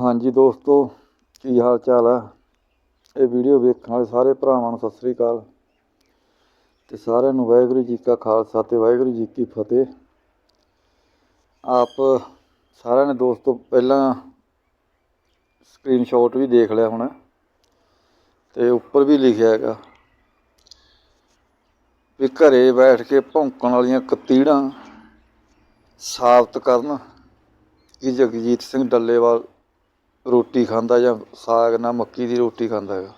ਹਾਂਜੀ ਦੋਸਤੋ, ਕੀ ਹਾਲ ਚਾਲ ਆ? ਇਹ ਵੀਡੀਓ ਵੇਖਣ ਵਾਲੇ ਸਾਰੇ ਭਰਾਵਾਂ ਨੂੰ ਸਤਿ ਸ੍ਰੀ ਅਕਾਲ। ਤੇ ਸਾਰਿਆਂ ਨੂੰ ਵਾਹਿਗੁਰੂ ਜੀ ਕਾ ਖਾਲਸਾ ਤੇ ਵਾਹਿਗੁਰੂ ਜੀ ਕੀ ਫਤਿਹ। ਆਪ ਸਾਰਿਆਂ ਨੇ ਦੋਸਤੋ, ਪਹਿਲਾਂ ਸਕਰੀਨਸ਼ਾਟ ਵੀ ਦੇਖ ਲਿਆ ਹੋਣਾ। ਤੇ ਉੱਪਰ ਵੀ ਲਿਖਿਆ ਹੈਗਾ ਵੀ ਘਰੇ ਬੈਠ ਕੇ ਭੌਂਕਣ ਵਾਲੀਆਂ ਕਤੀੜਾਂ ਸਾਬਤ ਕਰਨ। ਕਿ ਜਗਜੀਤ ਸਿੰਘ ਡੱਲੇਵਾਲ ਰੋਟੀ ਖਾਂਦਾ ਜਾਂ ਸਾਗ ਨਾਲ ਮੱਕੀ ਦੀ ਰੋਟੀ ਖਾਂਦਾ ਹੈਗਾ।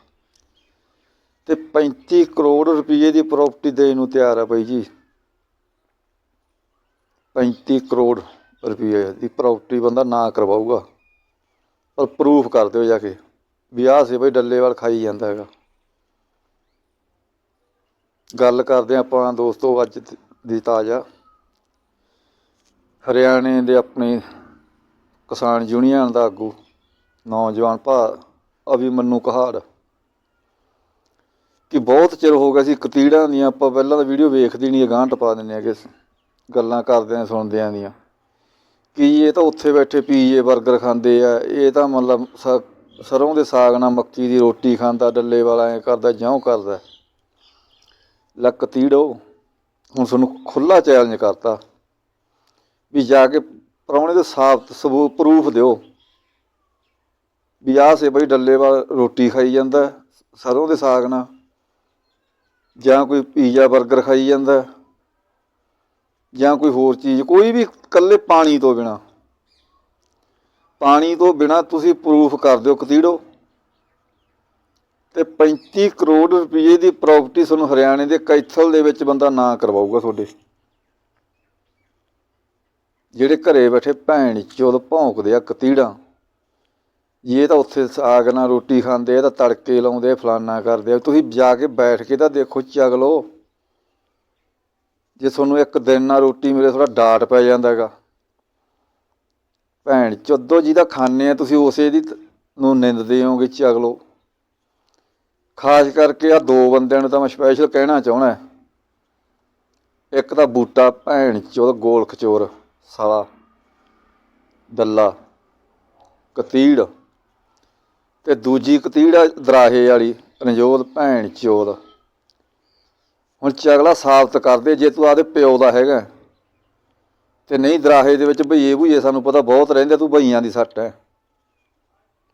ਤੇ 35 ਕਰੋੜ ਰੁਪਏ ਦੀ ਪ੍ਰਾਪਰਟੀ ਦੇਣ ਨੂੰ ਤਿਆਰ ਆ ਬਾਈ ਜੀ। 35 ਕਰੋੜ ਰੁਪਏ ਦੀ ਪ੍ਰਾਪਰਟੀ ਬੰਦਾ ਨਾ ਕਰਵਾਊਗਾ। ਪਰ ਪ੍ਰੂਫ ਕਰ ਦਿਓ ਜਾ ਕੇ ਵਿਆਹ ਆਹ ਸੀ ਬਈ ਡੱਲੇਵਾਲ ਖਾਈ ਜਾਂਦਾ ਹੈਗਾ। ਗੱਲ ਕਰਦੇ ਹਾਂ ਆਪਾਂ ਦੋਸਤੋ ਅੱਜ ਦੀ ਤਾਜ਼ਾ। ਹਰਿਆਣੇ ਦੇ ਆਪਣੇ ਕਿਸਾਨ ਯੂਨੀਅਨ ਦਾ ਆਗੂ ਨੌਜਵਾਨ ਭਾ ਅਭਿਮਨੂ ਕਹਾੜ। ਕਿ ਬਹੁਤ ਚਿਰ ਹੋ ਗਿਆ ਸੀ ਕਤੀੜਾਂ ਦੀਆਂ ਆਪਾਂ ਪਹਿਲਾਂ ਤਾਂ ਵੀਡੀਓ ਵੇਖਦੀ ਨਹੀਂ ਗਾਂਹ ਟਪਾ ਦਿੰਦੇ ਆ ਕਿ ਗੱਲਾਂ ਕਰਦੇ ਆ ਸੁਣਦੇ ਆਂ ਦੀਆਂ। ਕਿ ਇਹ ਤਾਂ ਉੱਥੇ ਬੈਠੇ ਪੀਏ 버ਗਰ ਖਾਂਦੇ ਆ, ਇਹ ਤਾਂ ਮਤਲਬ ਸ- ਸਰੋਂ ਦੇ ਸਾਗ ਨਾਲ ਮੱਕੀ ਦੀ ਰੋਟੀ ਖਾਂਦਾ, ਡੱਲੇ ਵਾਲਾ ਐ ਕਰਦਾ, ਜਿਉਂ ਕਰਦਾ। ਲੈ ਕਤੀੜੋ ਹੁਣ ਤੁਹਾਨੂੰ ਖੁੱਲਾ ਚੈਲੰਜ ਕਰਤਾ। ਵੀ ਜਾ ਕੇ ਪ੍ਰਾਹੁਣੇ ਦੇ ਸਾਬਤ ਸਬੂਤ ਪ੍ਰੂਫ ਦਿਓ। ਵੀ ਆਹ ਸੇ ਬਈ ਡੱਲੇਵਾਲ ਰੋਟੀ ਖਾਈ ਜਾਂਦਾ, ਸਰੋਂ ਦੇ ਸਾਗ ਨਾਲ। ਜਾਂ ਕੋਈ ਪੀਜ਼ਾ 버ਗਰ ਖਾਈ ਜਾਂਦਾ। ਜਾਂ ਕੋਈ ਹੋਰ ਚੀਜ਼, ਕੋਈ ਵੀ ਇਕੱਲੇ ਪਾਣੀ ਤੋਂ ਬਿਨਾ। ਪਾਣੀ ਤੋਂ ਬਿਨਾ ਤੁਸੀਂ ਪ੍ਰੂਫ ਕਰ ਦਿਓ ਕਤੀੜੋ। ਤੇ 35 ਕਰੋੜ ਰੁਪਏ ਦੀ ਪ੍ਰਾਪਰਟੀ ਤੁਹਾਨੂੰ ਹਰਿਆਣੇ ਦੇ ਕੈਥਲ ਦੇ ਵਿੱਚ ਬੰਦਾ ਨਾ ਕਰਵਾਊਗਾ ਤੁਹਾਡੇ। ਜਿਹੜੇ ਘਰੇ ਬੈਠੇ ਭੈਣ ਚੋਦ ਭੌਂਕਦੇ ਆ ਕਤੀੜਾਂ। ਇਹ ਤਾਂ ਉੱਥੇ ਸਾਗ ਨਾਲ ਰੋਟੀ ਖਾਂਦੇ ਆ ਤਾਂ ਤੜਕੇ ਲਾਉਂਦੇ ਫਲਾਨਾ ਕਰਦੇ ਆ। ਤੁਸੀਂ ਜਾ ਕੇ ਬੈਠ ਕੇ ਤਾਂ ਦੇਖੋ ਚਗ ਲਓ। ਜੇ ਤੁਹਾਨੂੰ ਇੱਕ ਦਿਨ ਨਾਲ ਰੋਟੀ ਮਿਲੇ ਥੋੜਾ ਡਾਟ ਪੈ ਜਾਂਦਾ ਹੈਗਾ। ਭੈਣ ਚੋਦੋ ਜੀ ਦਾ ਖਾਣੇ ਆ, ਤੁਸੀਂ ਉਸੇ ਦੀ ਨੂੰ ਨਿੰਦਦੇ ਹੋਗੇ ਚਗ ਲਓ। ਖਾਸ ਕਰਕੇ ਆ ਦੋ ਬੰਦਿਆਂ ਨੂੰ ਤਾਂ ਮੈਂ ਸਪੈਸ਼ਲ ਕਹਿਣਾ ਚਾਹਣਾ ਇੱਕ ਤਾਂ ਬੂਟਾ ਭੈਣ ਚੋਦ ਗੋਲ ਖਚੋਰ ਸਾਲਾ, ਦੱਲਾ, ਕਤੀੜ। ਤੇ ਦੂਜੀ ਕਤੀੜ ਆ ਦਰਾਹੇ ਵਾਲੀ, ਰਣਜੋਤ ਭੈਣ ਚੋਦ। ਹੁਣ ਚਗਲਾ ਸਾਬਤ ਕਰਦੇ, ਜੇ ਤੂੰ ਆਦੇ ਪਿਓ ਦਾ ਹੈਗਾ। ਤੇ ਨਹੀਂ ਦਰਾਹੇ ਦੇ ਵਿੱਚ ਭਈਏ ਭੁਈਏ ਸਾਨੂੰ ਪਤਾ ਬਹੁਤ ਰਹਿੰਦੇ, ਤੂੰ ਭਈਆਂ ਦੀ ਸੱਟ ਹੈ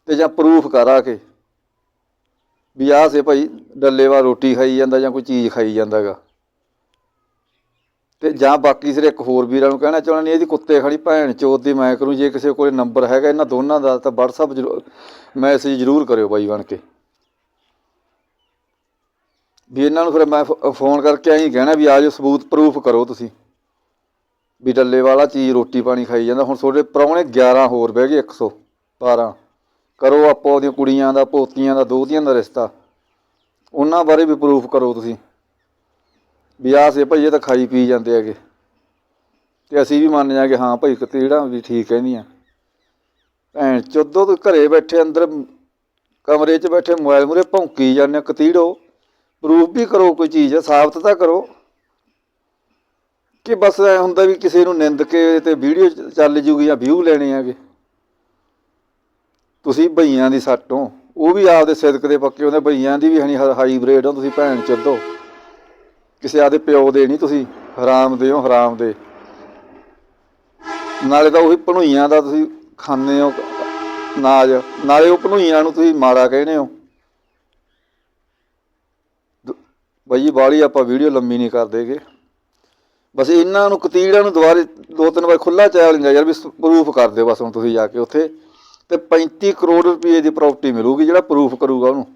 ਤੇ ਜਾਂ ਪ੍ਰੂਫ ਕਰਾ ਕੇ। ਵੀ ਆਹ ਸੇ ਭਾਈ ਡੱਲੇਵਾ ਰੋਟੀ ਖਾਈ ਜਾਂਦਾ ਜਾਂ ਕੋਈ ਚੀਜ਼ ਖਾਈ ਜਾਂਦਾਗਾ। ਤੇ ਜਾਂ ਬਾਕੀ ਸਿਰ ਇੱਕ ਹੋਰ ਵੀਰਾਂ ਨੂੰ ਕਹਿਣਾ ਚਾਹੁੰਦਾ ਨਹੀਂ, ਇਹਦੀ ਕੁੱਤੇ ਖੜੀ ਭੈਣ ਚੋਦ ਦੀ ਮੈਂ ਕਰੂੰ, ਜੇ ਕਿਸੇ ਕੋਲੇ ਨੰਬਰ ਹੈਗਾ, ਇਹਨਾਂ ਦੋਨਾਂ ਦਾ ਤਾਂ WhatsApp ਜ਼ਰੂਰ ਮੈਸੇਜ ਜ਼ਰੂਰ ਕਰਿਓ ਬਾਈ ਬਣ ਕੇ। ਵੀ ਇਹਨਾਂ ਨੂੰ ਫਿਰ ਮੈਂ ਫ- ਫੋਨ ਕਰਕੇ ਐਂ ਕਹਿਣਾ ਵੀ ਆਜੋ ਸਬੂਤ ਪ੍ਰੂਫ ਕਰੋ ਤੁਸੀਂ। ਵੀ ਡੱਲੇ ਵਾਲਾ ਚੀਜ਼ ਰੋਟੀ ਪਾਣੀ ਖਾਈ ਜਾਂਦਾ, ਹੁਣ ਤੁਹਾਡੇ ਪ੍ਰਾਹੁਣੇ 11 ਹੋਰ ਬਹਿ ਗਏ 112 ਕਰੋ ਆਪੋ ਉਹਦੀਆਂ ਕੁੜੀਆਂ ਦਾ, ਪੋਤੀਆਂ ਦਾ, ਦੋਤੀਆਂ ਦਾ ਰਿਸ਼ਤਾ। ਉਹਨਾਂ ਬਾਰੇ ਵੀ ਪ੍ਰੂਫ ਕਰੋ ਤੁਸੀਂ। ਵੀ ਆਹ ਸੇ ਭਾਈ, ਇਹ ਤਾਂ ਖਾਈ ਪੀ ਜਾਂਦੇ ਹੈਗੇ। ਤੇ ਅਸੀਂ ਵੀ ਮੰਨ ਜਾਗੇ ਹਾਂ ਭਾਈ ਕਤੀੜਾਂ ਵੀ ਠੀਕ ਕਹਿੰਦੀਆਂ। ਭੈਣ ਚੋਦੋ ਤੋਂ ਘਰੇ ਬੈਠੇ, ਅੰਦਰ ਕਮਰੇ 'ਚ ਬੈਠੇ ਮੋਬਾਈਲ ਮੂਰੇ ਭੌਂਕੀ ਜਾਂਦੇ ਕਤੀੜੋ। ਪ੍ਰੂਫ ਵੀ ਕਰੋ, ਕੋਈ ਚੀਜ਼, ਸਾਬਤ ਤਾਂ ਕਰੋ। ਕਿ ਬਸ ਐ ਹੁੰਦਾ ਵੀ ਕਿਸੇ ਨੂੰ ਨਿੰਦ ਕੇ ਤੇ ਵੀਡੀਓ ਚੱਲ ਜੂਗੀ ਜਾਂ ਵਿਊ ਲੈਣੇ ਆਗੇ ਤੁਸੀਂ ਭਈਆਂ ਦੀ ਸੱਟੋਂ ਉਹ ਵੀ ਆਪਦੇ ਸਿਦਕ ਦੇ ਪੱਕੇ ਹੁੰਦੇ, ਭਈਆਂ ਦੀ ਵੀ ਹਣੀ ਹਾਈਬ੍ਰਿਡ ਹੋ, ਤੁਸੀਂ ਭੈਣ ਚੱਦੋ। ਕਿਸੇ ਆਦੇ ਪਿਓ ਦੇ ਨਹੀਂ, ਤੁਸੀਂ ਹਰਾਮ ਦੇ ਹੋ ਹਰਾਮ ਦੇ। ਨਾਲੇ ਤਾਂ ਉਹੀ ਭਣੋਈਆਂ ਦਾ ਤੁਸੀਂ ਖਾਂਦੇ ਹੋ ਨਾਜ ਨਾਲੇ ਉਹ ਭਣੋਈਆਂ ਨੂੰ ਤੁਸੀਂ ਮਾੜਾ ਕਹਿੰਦੇ ਹੋ। ਦ- ਬਾਈ ਜੀ ਬਾਲੀ ਆਪਾਂ ਵੀਡੀਓ ਲੰਮੀ ਨਹੀਂ ਕਰਦੇਗੇ ਬਸ ਇਹਨਾਂ ਨੂੰ, ਕਤੀੜਾਂ ਨੂੰ ਦੁਬਾਰੇ ਦੋ ਤਿੰਨ ਵਾਰ ਖੁੱਲਾ ਚੈਲੰਜ ਆ ਯਾਰ ਵੀ ਪ੍ਰੂਫ ਕਰ ਦਿਓ ਬਸ ਹੁਣ ਤੁਸੀਂ ਜਾ ਕੇ ਉੱਥੇ। ਤੇ 35 ਕਰੋੜ ਰੁਪਏ ਦੀ ਪ੍ਰਾਪਰਟੀ ਮਿਲੂਗੀ ਜਿਹੜਾ ਪ੍ਰੂਫ ਕਰੂਗਾ ਉਹਨੂੰ।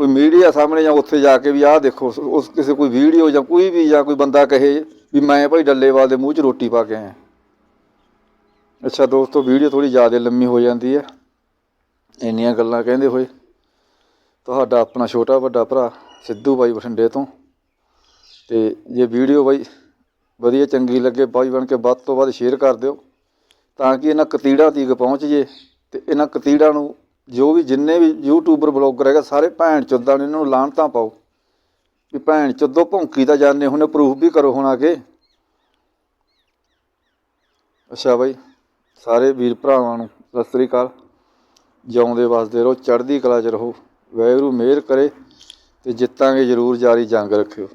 ਕੋਈ ਮੀਡੀਆ ਸਾਹਮਣੇ ਜਾਂ ਉੱਥੇ ਜਾ ਕੇ ਵੀ ਆਹ ਦੇਖੋ, ਉਸ- ਕਿਸੇ ਕੋਈ ਵੀਡੀਓ ਜਾਂ ਕੋਈ ਵੀ ਜਾਂ ਕੋਈ ਬੰਦਾ ਕਹੇ ਵੀ ਮੈਂ ਭਾਈ ਡੱਲੇਵਾਲ ਦੇ ਮੂੰਹ 'ਚ ਰੋਟੀ ਪਾ ਕੇ ਆਇਆ। ਅੱਛਾ ਦੋਸਤੋ, ਵੀਡੀਓ ਥੋੜੀ ਜ਼ਿਆਦਾ ਲੰਮੀ ਹੋ ਜਾਂਦੀ ਹੈ। ਇੰਨੀਆਂ ਗੱਲਾਂ ਕਹਿੰਦੇ ਹੋਏ। ਤੁਹਾਡਾ ਆਪਣਾ ਛੋਟਾ ਵੱਡਾ ਭਰਾ ਸਿੱਧੂ ਬਾਈ ਬਠਿੰਡੇ ਤੋਂ। ਤੇ ਜੇ ਵੀਡੀਓ ਬਾਈ ਵਧੀਆ ਚੰਗੀ ਲੱਗੇ, ਬਾਈ ਬਣ ਕੇ ਵੱਧ ਤੋਂ ਵੱਧ ਸ਼ੇਅਰ ਕਰ ਦਿਓ। ਤਾਂ ਕਿ ਇਹਨਾਂ ਕਤੀੜਾਂ ਤੀਕ ਪਹੁੰਚ ਜੇ ਤੇ ਇਹਨਾਂ ਕਤੀੜਾਂ ਨੂੰ ਜੋ ਵੀ ਜਿੰਨੇ ਵੀ ਯੂਟਿਊਬਰ ਬਲੌਗਰ ਹੈਗਾ, ਸਾਰੇ ਭੈਣ ਚੋਦਾਂ ਨੇ, ਇਹਨਾਂ ਨੂੰ ਲਾਹਣਤਾਂ ਪਾਓ। ਵੀ ਭੈਣ ਚੋਦੋ ਭੌਂਕੀ ਤਾਂ ਜਾਣੇ ਹੁਣ ਪ੍ਰੂਫ ਵੀ ਕਰੋ ਹੁਣ ਆ ਕੇ। ਅੱਛਾ ਬਾਈ, ਸਾਰੇ ਵੀਰ ਭਰਾਵਾਂ ਨੂੰ ਸਤਿ ਸ੍ਰੀ ਅਕਾਲ। ਜਿਉਂਦੇ ਵਸਦੇ ਰਹੋ, ਚੜ੍ਹਦੀ ਕਲਾ 'ਚ ਰਹੋ। ਵਾਹਿਗੁਰੂ ਮਿਹਰ ਕਰੇ ਤੇ ਜਿੱਤਾਂਗੇ ਜ਼ਰੂਰ, ਜਾਰੀ ਜੰਗ ਰੱਖਿਓ।